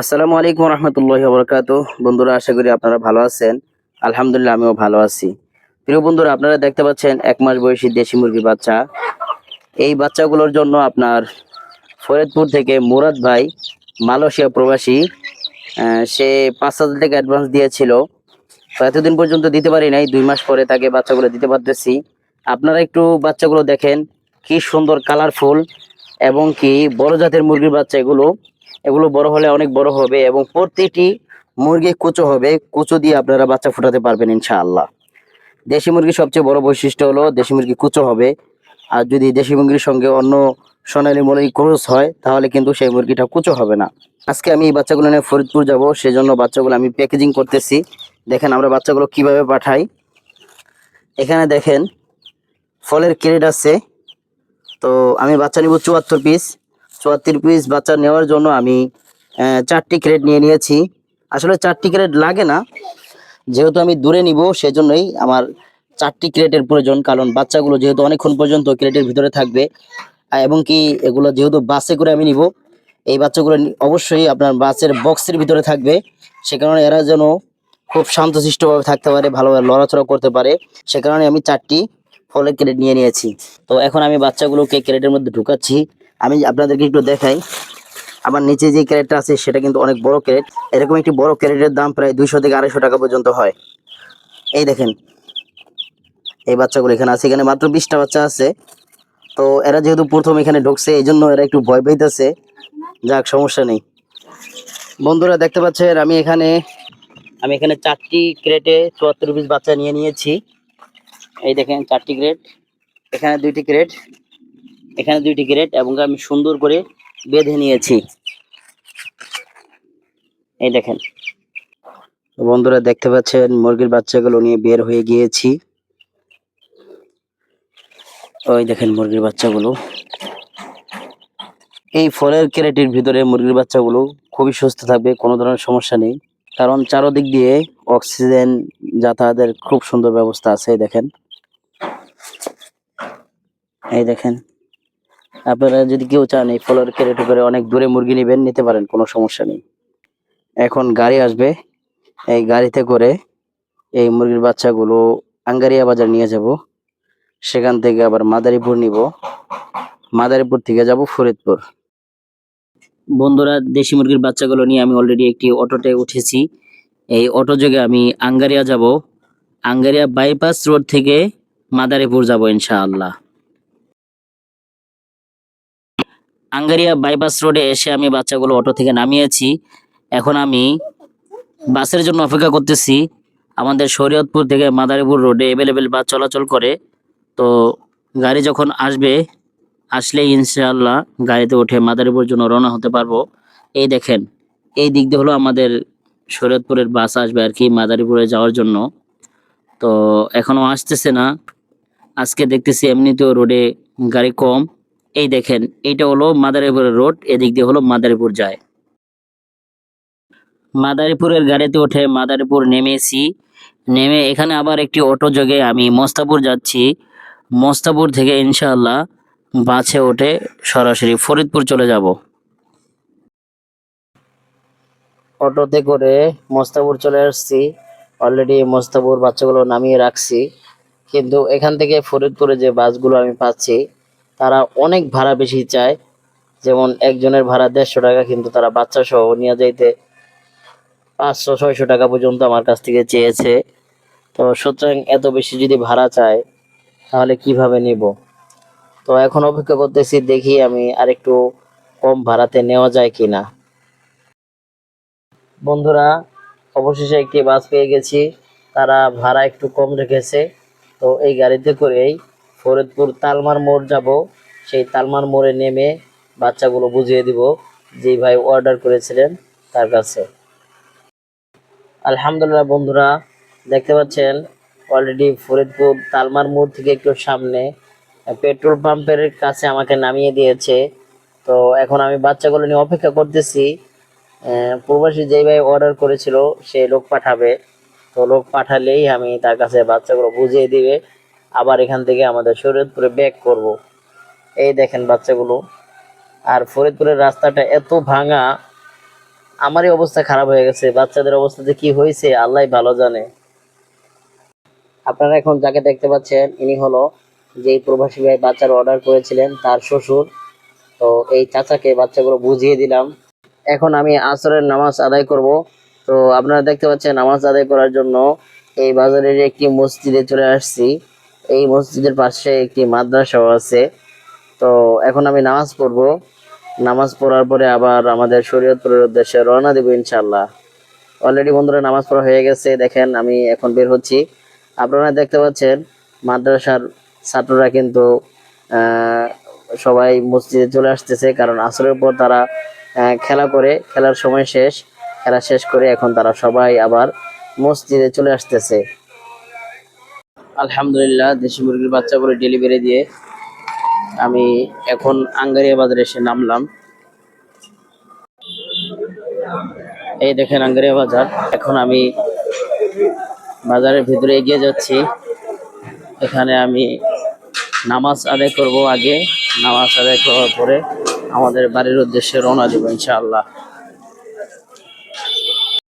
আসসালামু আলাইকুম রহমতুল্লাহ বরকাত বন্ধুরা, আশা করি আপনারা ভালো আছেন। আলহামদুলিল্লাহ, আমিও ভালো আছি। প্রিয় বন্ধুরা, আপনারা দেখতে পাচ্ছেন এক মাস বয়সী দেশি মুরগির বাচ্চা। এই বাচ্চাগুলোর জন্য আপনার ফরিদপুর থেকে মুরাদ ভাই, মালয়েশিয়া প্রবাসী সে পাঁচ হাজার টাকা অ্যাডভান্স দিয়েছিল। তো এতদিন পর্যন্ত দিতে পারি নাই, দুই মাস পরে তাকে বাচ্চাগুলো দিতে পারতেছি। আপনারা একটু বাচ্চাগুলো দেখেন, কি সুন্দর কালারফুল এবং কি বড় জাতের মুরগির বাচ্চা এগুলো। এগুলো বড় হলে অনেক বড় হবে এবং প্রতিটি মুরগি কুচো হবে। কুচো দিয়ে আপনারা বাচ্চা ফোটাতে পারবেন ইনশাআল্লাহ। দেশি মুরগির সবচেয়ে বড় বৈশিষ্ট্য হলো দেশি মুরগি কুচো হবে। আর যদি দেশি মুরগির সঙ্গে অন্য সোনালী মুরগি ক্রস হয়, তাহলে কিন্তু সেই মুরগিটা কুচো হবে না। আজকে আমি এই বাচ্চাগুলো নিয়ে ফরিদপুর যাব, সেজন্য বাচ্চাগুলো আমি প্যাকেজিং করতেছি। দেখেন আমরা বাচ্চাগুলো কীভাবে পাঠাই। এখানে দেখেন, ফলের ক্রেট আছে। তো আমি বাচ্চা নিব চুয়াত্তর পিস চুয়াত্তর পিস বাচ্চা নেওয়ার জন্য আমি চারটি ক্রেট নিয়ে নিয়েছি। আসলে চারটি ক্রেট লাগে না। যেহেতু আমি দূরে নিব, সেজন্যই আমার চারটি ক্রেটের প্রয়োজন। কারণ বাচ্চাগুলো যেহেতু অনেকক্ষণ পর্যন্ত ক্রেটের ভিতরে থাকবে এবং কি এগুলো যেহেতু বাসে করে আমি নিব, এই বাচ্চাগুলো অবশ্যই আপনার বাসের বক্সের ভিতরে থাকবে। সে কারণে এরা যেন খুব শান্তশিষ্টভাবে থাকতে পারে, ভালোভাবে লড়াচড়া করতে পারে। সে কারণে আমি চারটি ফলের ক্রেট নিয়ে নিয়েছি। তো এখন আমি বাচ্চাগুলোকে ক্রেটের মধ্যে ঢুকাচ্ছি। আমি আপনাদেরকে একটু দেখাই। আমার নিচে যে ক্যারেটটা আছে, সেটা কিন্তু অনেক বড় ক্যারেট। এরকম একটি বড় ক্যারেটের দাম প্রায় দুইশো থেকে আড়াইশো টাকা পর্যন্ত হয়। এই দেখেন। এই বাচ্চাগুলো এখানে আছে। এখানে মাত্র বিশটা বাচ্চা আছে। তো এরা যেহেতু প্রথম এখানে ঢুকছে এই জন্য এরা একটু ভয় পাইতেছে। যাক, সমস্যা নেই। বন্ধুরা, দেখতে পাচ্ছেন, আমি এখানে আমি এখানে চারটি ক্রেটে চুয়াত্তর পিস বাচ্চা নিয়ে নিয়েছি। এই দেখেন, চারটি ক্রেট এখানে দুইটি ক্রেট এখানে দুইটি ক্রেট এবং আমি সুন্দর করে বেঁধে নিয়েছি। এই দেখেন। বন্ধুরা দেখতে পাচ্ছেন, মুরগির বাচ্চাগুলো নিয়ে বের হয়ে গিয়েছি। ওই দেখেন মুরগির বাচ্চাগুলো। এই ফলের ক্যারেটের ভিতরে মুরগির বাচ্চাগুলো খুবই সুস্থ থাকবে, কোনো ধরনের সমস্যা নেই। কারণ চারদিক দিয়ে অক্সিজেন যাতায়াতের খুব সুন্দর ব্যবস্থা আছে দেখেন। এই দেখেন। আপনারা যদি কেউ চান এই ফলের ক্যারেটে করে অনেক দূরে মুরগি নেবেন, নিতে পারেন, কোনো সমস্যা নেই। এখন গাড়ি আসবে। এই গাড়িতে করে এই মুরগির বাচ্চাগুলো আঙ্গারিয়া বাজার নিয়ে যাব। সেখান থেকে আবার মাদারীপুর নিব। মাদারীপুর থেকে যাব ফরিদপুর। বন্ধুরা, দেশি মুরগির বাচ্চাগুলো নিয়ে আমি অলরেডি একটি অটোতে উঠেছি। এই অটো যোগে আমি আঙ্গারিয়া যাব। আঙ্গারিয়া বাইপাস রোড থেকে মাদারীপুর যাব ইনশাআল্লাহ। আঙ্গারিয়া বাইপাস রোডে এসে আমি বাচ্চাগুলো অটো থেকে নামিয়েছি। এখন আমি বাসের জন্য অপেক্ষা করতেছি। আমাদের শরীয়তপুর থেকে মাদারীপুর রোডে অ্যাভেলেবেল বাস চলাচল করে। তো গাড়ি যখন আসবে আসলে ইনশাআল্লাহ গাড়িতে উঠে মাদারীপুর জন্য রওনা হতে পারব। এই দেখেন, এই দিক দিয়ে হলো আমাদের শরীয়তপুরের বাস আসবে আর কি মাদারীপুরে যাওয়ার জন্য। তো এখনও আসতেছে না। আজকে দেখতেছি এমনিতেও রোডে গাড়ি কম। এই দেখেন, এটা হলো মাদারীপুরের রোড, এদিক দিয়ে হলো মাদারীপুর যায়। মাদারীপুরের গাড়িতে উঠে মাদারীপুর নেমেছি। নেমে এখানে আবার একটি অটো যোগে আমি মোস্তাপুর যাচ্ছি। মোস্তাপুর থেকে ইনশাআল্লাহ বাসে উঠে সরাসরি ফরিদপুর চলে যাব। অটোতে করে মোস্তাপুর চলে আসছি। অলরেডি মোস্তাপুর বাচ্চাগুলো নামিয়ে রাখছি। কিন্তু এখান থেকে ফরিদপুরে যে বাসগুলো আমি পাচ্ছি তারা অনেক ভাড়া বেশি চায়। যেমন একজনের ভাড়া দেড়শো টাকা, কিন্তু তারা বাচ্চা সহ নিয়ে যাইতে পাঁচশো, ছয়শো টাকা পর্যন্ত আমার কাছ থেকে চেয়েছে। তো সুতরাং এত বেশি যদি ভাড়া চায়, তাহলে কীভাবে নিব? তো এখন অপেক্ষা করতেছি, দেখি আমি আরেকটু কম ভাড়াতে নেওয়া যায় কি না বন্ধুরা, অবশেষে একটি বাস পেয়ে গেছি। তারা ভাড়া একটু কম রেখেছে। তো এই গাড়িতে করেই ফরিদপুর তালমার মোড় যাব। সেই তালমার মোড়ে নেমে বাচ্চাগুলো বুঝিয়ে দিব যেই ভাই অর্ডার করেছিলেন তার কাছে। আলহামদুলিল্লাহ বন্ধুরা, দেখতে পাচ্ছেন অলরেডি ফরিদপুর তালমার মোড় থেকে একটু সামনে পেট্রোল পাম্পের কাছে আমাকে নামিয়ে দিয়েছে। তো এখন আমি বাচ্চাগুলো নিয়ে অপেক্ষা করতেছি। প্রবাসী যেই ভাই অর্ডার করেছিল, সে লোক পাঠাবে। তো লোক পাঠালেই আমি তার কাছে বাচ্চাগুলো বুঝিয়ে দিবে। আবার এখান থেকে আমাদের শরীয়তপুরে ব্যাক করব। এই দেখেন বাচ্চাগুলো। আর ফরিদপুরের রাস্তাটা এত ভাঙা, আমারই অবস্থা খারাপ হয়ে গেছে। বাচ্চাদের অবস্থা যে কি হয়েছে আল্লাহ ভালো জানে। আপনারা এখন যাকে দেখতে পাচ্ছেন, ইনি হলো যে প্রবাসী ভাই বাচ্চার অর্ডার করেছিলেন, তার শ্বশুর। তো এই চাচাকে বাচ্চাগুলো বুঝিয়ে দিলাম। এখন আমি আসরের নামাজ আদায় করব। তো আপনারা দেখতে পাচ্ছেন, নামাজ আদায় করার জন্য এই বাজারের একটি মসজিদে চলে আসছি। এই মসজিদের পাশে একটি মাদ্রাসাও আছে। তো এখন আমি নামাজ পড়ব। নামাজ পড়ার পরে আবার আমাদের শরীয়তপুরের উদ্দেশ্যে রওনা দেবো ইনশাল্লাহ অলরেডি বন্ধুরা নামাজ পড়া হয়ে গেছে, দেখেন আমি এখন বের হচ্ছি। আপনারা দেখতে পাচ্ছেন, মাদ্রাসার ছাত্ররা কিন্তু সবাই মসজিদে চলে আসতেছে কারণ আসরের পর তারা খেলা করে, খেলার সময় শেষ। খেলা শেষ করে এখন তারা সবাই আবার মসজিদে চলে আসতেছে। আলহামদুলিল্লাহ, দেশি মুরগির বাচ্চা বাচ্চাগুলো ডেলিভারি দিয়ে আমি এখন আঙ্গারিয়া বাজারে এসে নামলাম। এই দেখেন আঙ্গারিয়া বাজার। এখন আমি বাজারের ভিতরে এগিয়ে যাচ্ছি। এখানে আমি নামাজ আদায় করব আগে। নামাজ আদায় করার পরে আমাদের বাড়ির উদ্দেশ্যে রওনা দেবো ইনশাআল্লাহ।